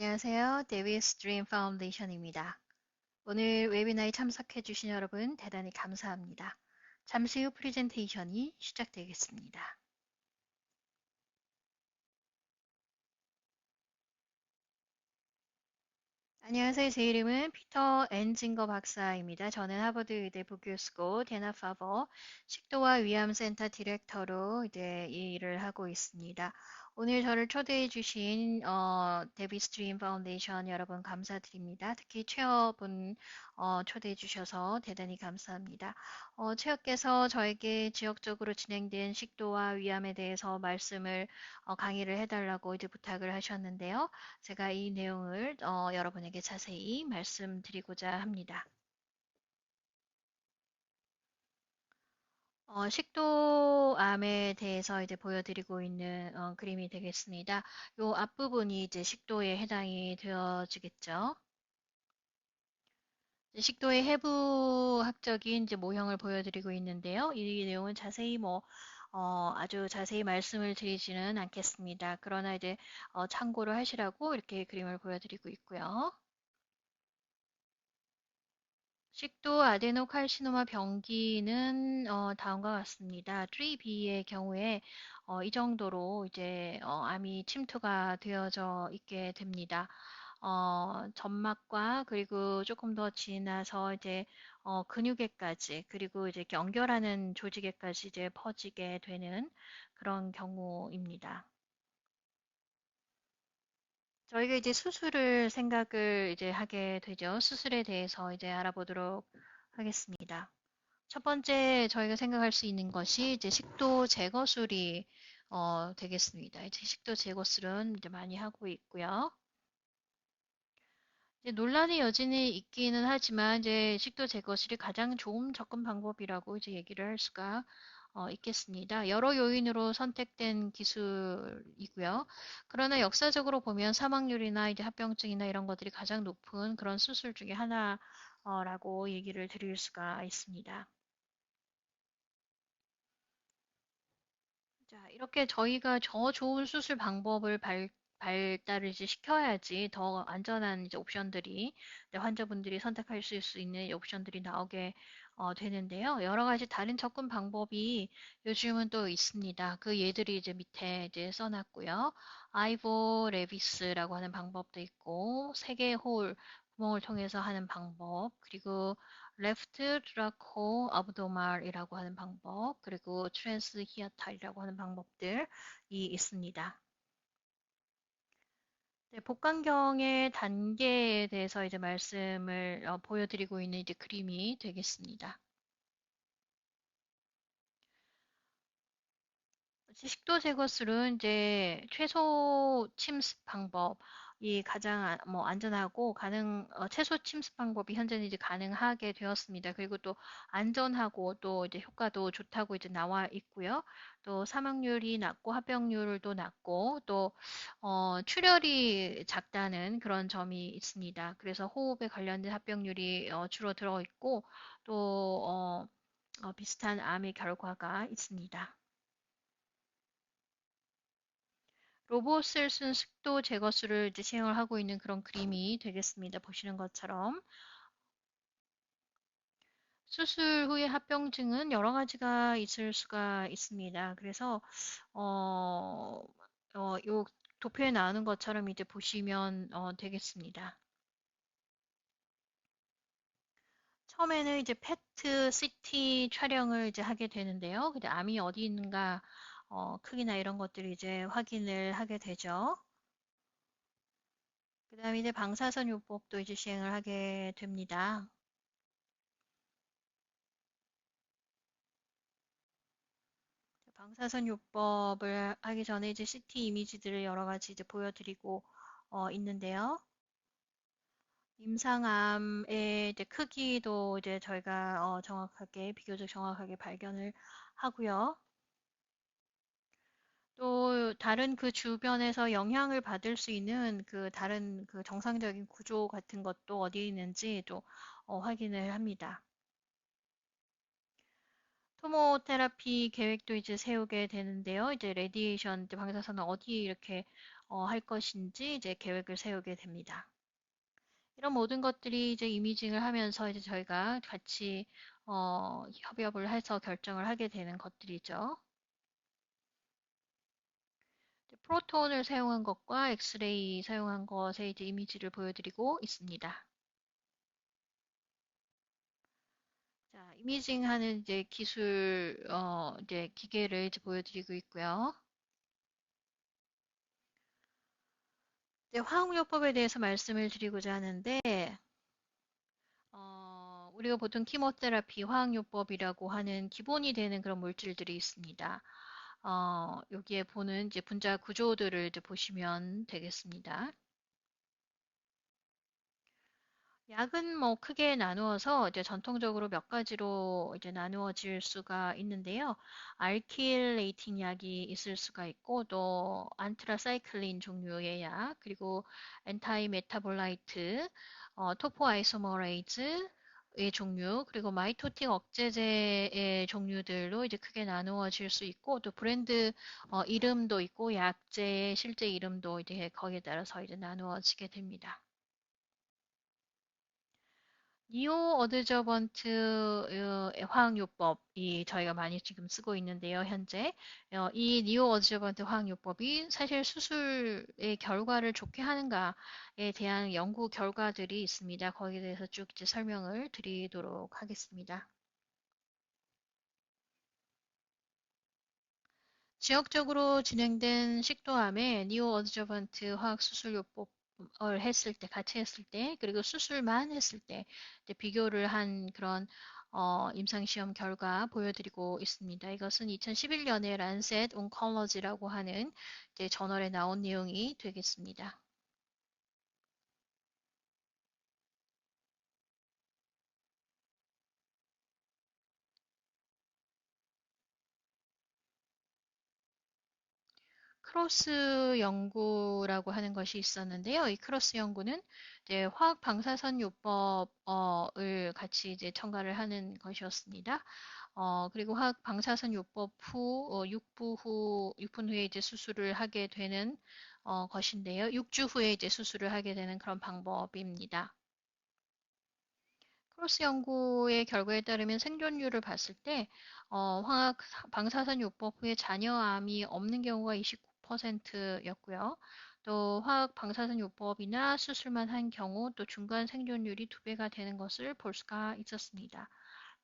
안녕하세요. 데비스 드림 파운데이션입니다. 오늘 웨비나에 참석해 주신 여러분 대단히 감사합니다. 잠시 후 프레젠테이션이 시작되겠습니다. 안녕하세요. 제 이름은 피터 엔징거 박사입니다. 저는 하버드 의대 부교수고 데나 파버 식도와 위암센터 디렉터로 이제 이 일을 하고 있습니다. 오늘 저를 초대해 주신 어, 데비스트림 파운데이션 여러분 감사드립니다. 특히 최어분 어, 초대해 주셔서 대단히 감사합니다. 어, 최어께서 저에게 지역적으로 진행된 식도와 위암에 대해서 말씀을 어, 강의를 해달라고 이제 부탁을 하셨는데요. 제가 이 내용을 어, 여러분에게 자세히 말씀드리고자 합니다. 어, 식도암에 대해서 이제 보여드리고 있는 어, 그림이 되겠습니다. 요 앞부분이 이제 식도에 해당이 되어지겠죠. 식도의 해부학적인 이제 모형을 보여드리고 있는데요. 이 내용은 자세히 뭐 어, 아주 자세히 말씀을 드리지는 않겠습니다. 그러나 이제 어, 참고를 하시라고 이렇게 그림을 보여드리고 있고요. 식도 아데노칼시노마 병기는 어, 다음과 같습니다. 3B의 경우에 어, 이 정도로 이제 어, 암이 침투가 되어져 있게 됩니다. 어, 점막과 그리고 조금 더 지나서 이제 어, 근육에까지 그리고 이제 연결하는 조직에까지 이제 퍼지게 되는 그런 경우입니다. 저희가 이제 수술을 생각을 이제 하게 되죠. 수술에 대해서 이제 알아보도록 하겠습니다. 첫 번째 저희가 생각할 수 있는 것이 이제 식도 제거술이 어, 되겠습니다. 이제 식도 제거술은 이제 많이 하고 있고요. 논란의 여지는 있기는 하지만 이제 식도 제거술이 가장 좋은 접근 방법이라고 이제 얘기를 할 수가 어, 있겠습니다. 여러 요인으로 선택된 기술이고요. 그러나 역사적으로 보면 사망률이나 이제 합병증이나 이런 것들이 가장 높은 그런 수술 중에 하나라고 얘기를 드릴 수가 있습니다. 자, 이렇게 저희가 저 좋은 수술 방법을 발, 발달을 이제 시켜야지 더 안전한 이제 옵션들이 환자분들이 선택할 수 있는 옵션들이 나오게 어, 되는데요. 여러 가지 다른 접근 방법이 요즘은 또 있습니다. 그 예들이 이제 밑에 이제 써놨고요. 아이보 레비스라고 하는 방법도 있고, 세개 홀 구멍을 통해서 하는 방법, 그리고 레프트 드라코 아브도말이라고 하는 방법, 그리고 트랜스 히아탈이라고 하는 방법들이 있습니다. 네, 복강경의 단계에 대해서 이제 말씀을 어, 보여드리고 있는 이제 그림이 되겠습니다. 식도 제거술은 이제 최소 침습 방법, 이 가장 뭐 안전하고 가능 어, 최소 침습 방법이 현재는 이제 가능하게 되었습니다. 그리고 또 안전하고 또 이제 효과도 좋다고 이제 나와 있고요. 또 사망률이 낮고 합병률도 낮고 또 어, 출혈이 작다는 그런 점이 있습니다. 그래서 호흡에 관련된 합병률이 어, 줄어들어 있고 또 어, 어 비슷한 암의 결과가 있습니다. 로봇을 쓴 습도 제거술을 이제 시행을 하고 있는 그런 그림이 되겠습니다. 보시는 것처럼. 수술 후의 합병증은 여러 가지가 있을 수가 있습니다. 그래서 어, 어, 요 도표에 나오는 것처럼 이제 보시면 어, 되겠습니다. 처음에는 이제 페트 CT 촬영을 이제 하게 되는데요. 근데 암이 어디 있는가 어, 크기나 이런 것들을 이제 확인을 하게 되죠. 그 다음에 이제 방사선 요법도 이제 시행을 하게 됩니다. 방사선 요법을 하기 전에 이제 CT 이미지들을 여러 가지 이제 보여드리고 어, 있는데요. 임상암의 이제 크기도 이제 저희가 어, 정확하게 비교적 정확하게 발견을 하고요. 또 다른 그 주변에서 영향을 받을 수 있는 그 다른 그 정상적인 구조 같은 것도 어디에 있는지 또 어, 확인을 합니다. 토모테라피 계획도 이제 세우게 되는데요. 이제 레디에이션 방사선은 어디에 이렇게 어, 할 것인지 이제 계획을 세우게 됩니다. 이런 모든 것들이 이제 이미징을 하면서 이제 저희가 같이 어, 협업을 해서 결정을 하게 되는 것들이죠. 프로톤을 사용한 것과 엑스레이 사용한 것의 이제 이미지를 보여드리고 있습니다. 자, 이미징 하는 이제 기술, 어, 이제 기계를 이제 보여드리고 있고요. 이제 화학요법에 대해서 말씀을 드리고자 하는데, 어, 우리가 보통 키모테라피 화학요법이라고 하는 기본이 되는 그런 물질들이 있습니다. 어, 여기에 보는 이제 분자 구조들을 이제 보시면 되겠습니다. 약은 뭐 크게 나누어서 이제 전통적으로 몇 가지로 이제 나누어질 수가 있는데요. 알킬레이팅 약이 있을 수가 있고 또 안트라사이클린 종류의 약 그리고 엔타이 메타볼라이트, 어, 토포아이소머레이즈 의 종류 그리고 마이토틱 억제제의 종류들로 이제 크게 나누어질 수 있고 또 브랜드 어, 이름도 있고 약제의 실제 이름도 이제 거기에 따라서 이제 나누어지게 됩니다. 니오 어드저번트 화학요법이 저희가 많이 지금 쓰고 있는데요, 현재. 어, 이 니오 어드저번트 화학요법이 사실 수술의 결과를 좋게 하는가에 대한 연구 결과들이 있습니다. 거기에 대해서 쭉 이제 설명을 드리도록 하겠습니다. 지역적으로 진행된 식도암의 니오 어드저번트 화학수술요법 을 했을 때, 같이 했을 때, 그리고 수술만 했을 때 비교를 한 그런 어, 임상시험 결과 보여드리고 있습니다. 이것은 2011년에 란셋 온컬러지라고 하는 저널에 나온 내용이 되겠습니다. 크로스 연구라고 하는 것이 있었는데요. 이 크로스 연구는 이제 화학 방사선 요법을 같이 이제 첨가를 하는 것이었습니다. 어, 그리고 화학 방사선 요법 후 어, 6부 후 6분 후에 이제 수술을 하게 되는 어, 것인데요. 6주 후에 이제 수술을 하게 되는 그런 방법입니다. 크로스 연구의 결과에 따르면 생존율을 봤을 때 어, 화학 방사선 요법 후에 잔여암이 없는 경우가 29% 였고요. 또 화학 방사선 요법이나 수술만 한 경우 또 중간 생존율이 두 배가 되는 것을 볼 수가 있었습니다.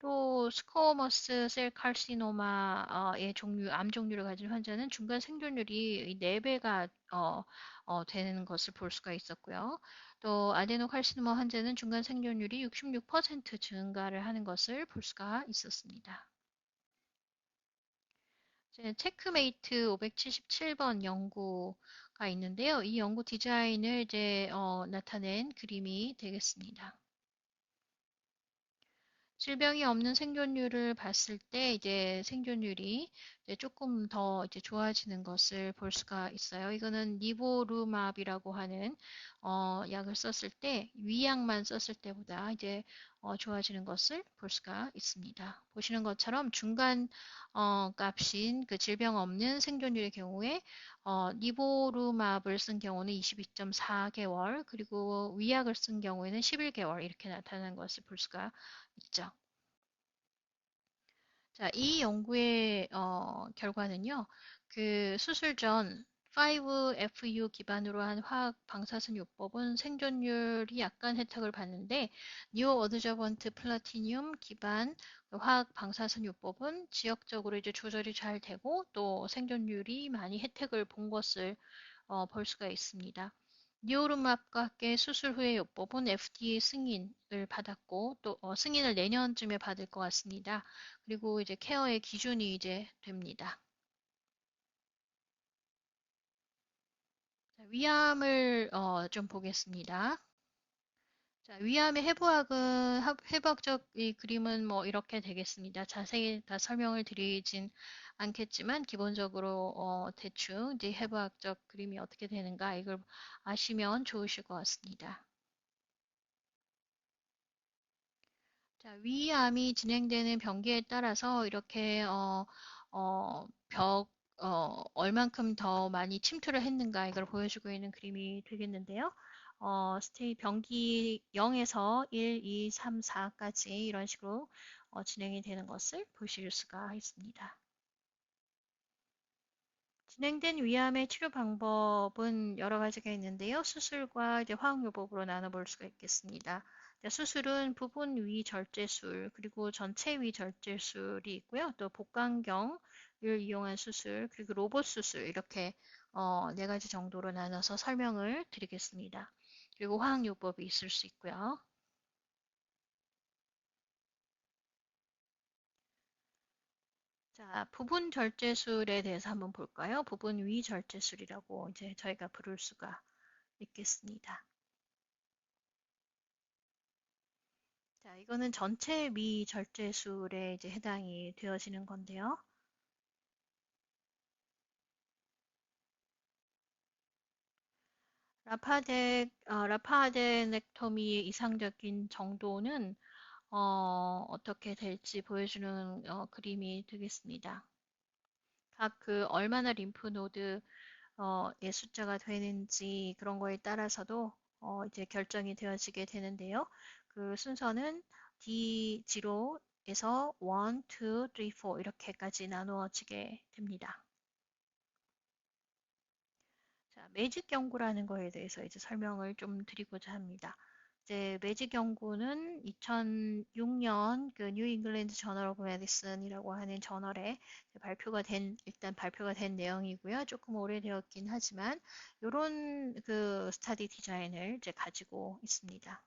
또 스코머스 셀 칼시노마의 종류, 암 종류를 가진 환자는 중간 생존율이 4배가 어, 어, 되는 것을 볼 수가 있었고요. 또 아데노 칼시노마 환자는 중간 생존율이 66% 증가를 하는 것을 볼 수가 있었습니다. 체크메이트 577번 연구가 있는데요. 이 연구 디자인을 이제 어, 나타낸 그림이 되겠습니다. 질병이 없는 생존율을 봤을 때 이제 생존율이 이제 조금 더 이제 좋아지는 것을 볼 수가 있어요. 이거는 니보루맙이라고 하는 어, 약을 썼을 때 위약만 썼을 때보다 이제 어, 좋아지는 것을 볼 수가 있습니다. 보시는 것처럼 중간 어, 값인 그 질병 없는 생존율의 경우에 어, 니보루맙을 쓴 경우는 22.4개월 그리고 위약을 쓴 경우에는 11개월 이렇게 나타나는 것을 볼 수가 있죠. 자, 이 연구의 어, 결과는요. 그 수술 전 5FU 기반으로 한 화학 방사선 요법은 생존율이 약간 혜택을 받는데 뉴 어드저번트 플라티늄 기반 화학 방사선 요법은 지역적으로 이제 조절이 잘 되고 또 생존율이 많이 혜택을 본 것을 어, 볼 수가 있습니다. 니오르맙과 함께 수술 후의 요법은 FDA 승인을 받았고 또 어, 승인을 내년쯤에 받을 것 같습니다. 그리고 이제 케어의 기준이 이제 됩니다. 위암을 어, 좀 보겠습니다. 자, 위암의 해부학은 해부학적 이 그림은 뭐 이렇게 되겠습니다. 자세히 다 설명을 드리진 않겠지만 기본적으로 어, 대충 이제 해부학적 그림이 어떻게 되는가 이걸 아시면 좋으실 것 같습니다. 자, 위암이 진행되는 병기에 따라서 이렇게 어, 어, 벽 어, 얼만큼 더 많이 침투를 했는가 이걸 보여주고 있는 그림이 되겠는데요. 어, 스테이 병기 0에서 1, 2, 3, 4까지 이런 식으로 어, 진행이 되는 것을 보실 수가 있습니다. 진행된 위암의 치료 방법은 여러 가지가 있는데요. 수술과 이제 화학 요법으로 나눠볼 수가 있겠습니다. 수술은 부분 위 절제술 그리고 전체 위 절제술이 있고요. 또 복강경을 이용한 수술 그리고 로봇 수술 이렇게 어, 네 가지 정도로 나눠서 설명을 드리겠습니다. 그리고 화학요법이 있을 수 있고요. 자, 부분 절제술에 대해서 한번 볼까요? 부분 위 절제술이라고 이제 저희가 부를 수가 있겠습니다. 자, 이거는 전체 위 절제술에 이제 해당이 되어지는 건데요. 라파데, 어, 라파데넥토미의 이상적인 정도는 어, 어떻게 될지 보여주는 어, 그림이 되겠습니다. 각 그 얼마나 림프 노드의 숫자가 되는지 그런 거에 따라서도 어, 이제 결정이 되어지게 되는데요. 그 순서는 D0에서 1, 2, 3, 4 이렇게까지 나누어지게 됩니다. 자, 매직 연구라는 거에 대해서 이제 설명을 좀 드리고자 합니다. 이제 매직 연구는 2006년 그 뉴 잉글랜드 저널 오브 메디슨이라고 하는 저널에 발표가 된 일단 발표가 된 내용이고요. 조금 오래되었긴 하지만 이런 그 스타디 디자인을 이제 가지고 있습니다.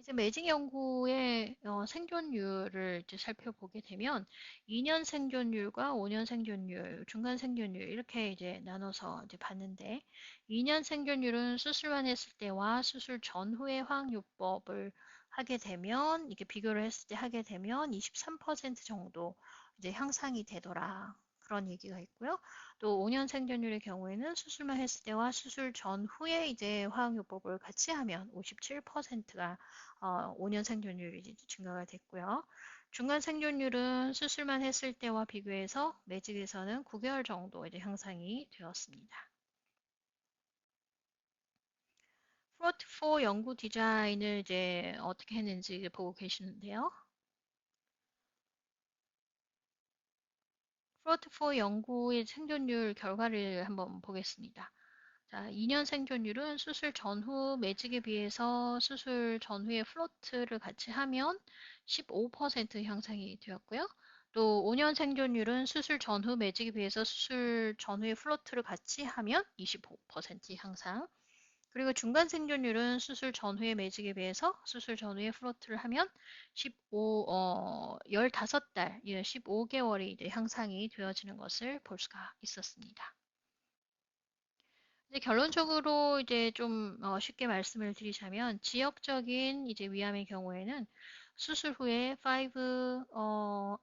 이제 매직 연구의 어, 생존율을 이제 살펴보게 되면 2년 생존율과 5년 생존율, 중간 생존율 이렇게 이제 나눠서 이제 봤는데 2년 생존율은 수술만 했을 때와 수술 전후의 화학요법을 하게 되면 이게 비교를 했을 때 하게 되면 23% 정도 이제 향상이 되더라. 그런 얘기가 있고요. 또 5년 생존율의 경우에는 수술만 했을 때와 수술 전후에 이제 화학요법을 같이 하면 57%가 어, 5년 생존율이 증가가 됐고요. 중간 생존율은 수술만 했을 때와 비교해서 매직에서는 9개월 정도 이제 향상이 되었습니다. 프로트 4 연구 디자인을 이제 어떻게 했는지 보고 계시는데요. 프로트4 연구의 생존율 결과를 한번 보겠습니다. 자, 2년 생존율은 수술 전후 매직에 비해서 수술 전후에 플로트를 같이 하면 15% 향상이 되었고요. 또 5년 생존율은 수술 전후 매직에 비해서 수술 전후에 플로트를 같이 하면 25% 향상. 그리고 중간 생존율은 수술 전후의 매직에 비해서 수술 전후의 플로트를 하면 15, 어, 15달, 15개월이 이제 향상이 되어지는 것을 볼 수가 있었습니다. 이제 결론적으로 이제 좀 어, 쉽게 말씀을 드리자면 지역적인 이제 위암의 경우에는 수술 후에 5 어,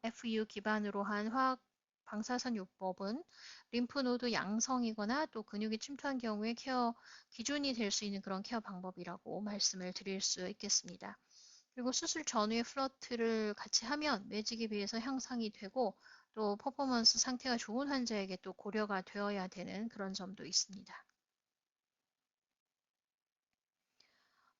기반으로 한 화학 방사선 요법은 림프노드 양성이거나 또 근육이 침투한 경우에 케어 기준이 될 수 있는 그런 케어 방법이라고 말씀을 드릴 수 있겠습니다. 그리고 수술 전후에 플러트를 같이 하면 매직에 비해서 향상이 되고 또 퍼포먼스 상태가 좋은 환자에게 또 고려가 되어야 되는 그런 점도 있습니다.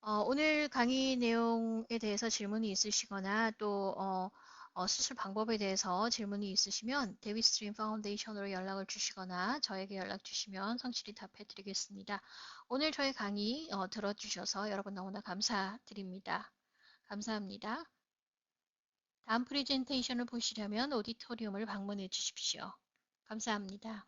어, 오늘 강의 내용에 대해서 질문이 있으시거나 또 어, 어, 수술 방법에 대해서 질문이 있으시면 데비스트림 파운데이션으로 연락을 주시거나 저에게 연락 주시면 성실히 답해 드리겠습니다. 오늘 저희 강의 어, 들어주셔서 여러분 너무나 감사드립니다. 감사합니다. 다음 프레젠테이션을 보시려면 오디토리움을 방문해 주십시오. 감사합니다.